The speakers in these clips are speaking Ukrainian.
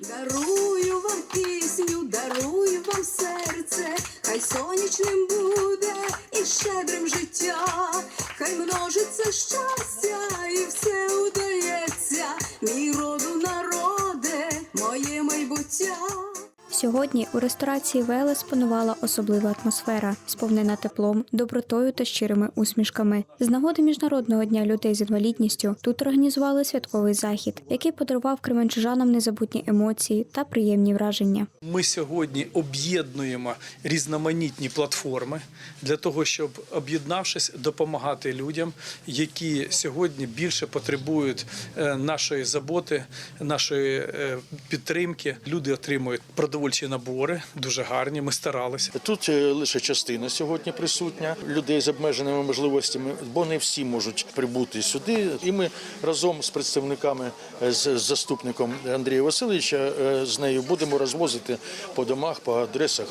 Дарую вам пісню, дарую вам серце, хай сонячним буде і щедрим життя, хай множиться щастя і все удається, мій роду народе, моє майбуття. Сьогодні у ресторації Велес панувала особлива атмосфера, сповнена теплом, добротою та щирими усмішками. З нагоди міжнародного дня людей з інвалідністю тут організували святковий захід, який подарував кременчужанам незабутні емоції та приємні враження. Ми сьогодні об'єднуємо різноманітні платформи для того, щоб об'єднавшись, допомагати людям, які сьогодні більше потребують е, нашої заботи, нашої е, підтримки. Люди отримують продовольчі набори, дуже гарні. Ми старалися. Тут е, лише частина сьогодні присутня людей з обмеженими можливостями, бо не всі можуть прибути сюди. І ми разом з представниками е, з заступником Андрія Васильовича е, з нею будемо розвозити по домах, по адресах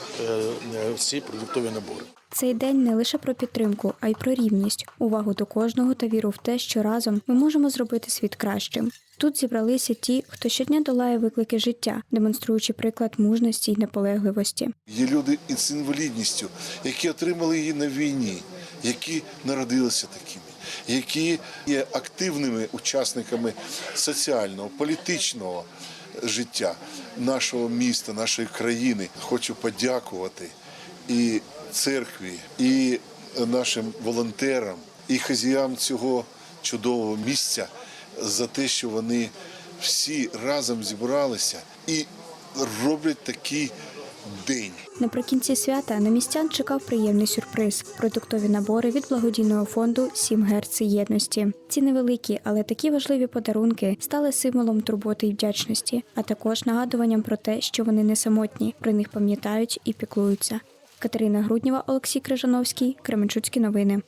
ці продуктові набори. Цей день не лише про підтримку, а й про рівність, увагу до кожного та віру в те, що разом ми можемо зробити світ кращим. Тут зібралися ті, хто щодня долає виклики життя, демонструючи приклад мужності й наполегливості. Є люди із інвалідністю, які отримали її на війні, які народилися такими, які є активними учасниками соціального, політичного життя нашого міста, нашої країни. Хочу подякувати і церкві, і нашим волонтерам, і хазіям цього чудового місця за те, що вони всі разом зібралися і роблять такий день. Наприкінці свята на містян чекав приємний сюрприз продуктові набори від благодійного фонду Сім герц єдності. Ці невеликі, але такі важливі подарунки стали символом турботи і вдячності, а також нагадуванням про те, що вони не самотні, про них пам'ятають і піклуються. Катерина Груднєва, Олексій Крижановський, Кременчуцькі новини.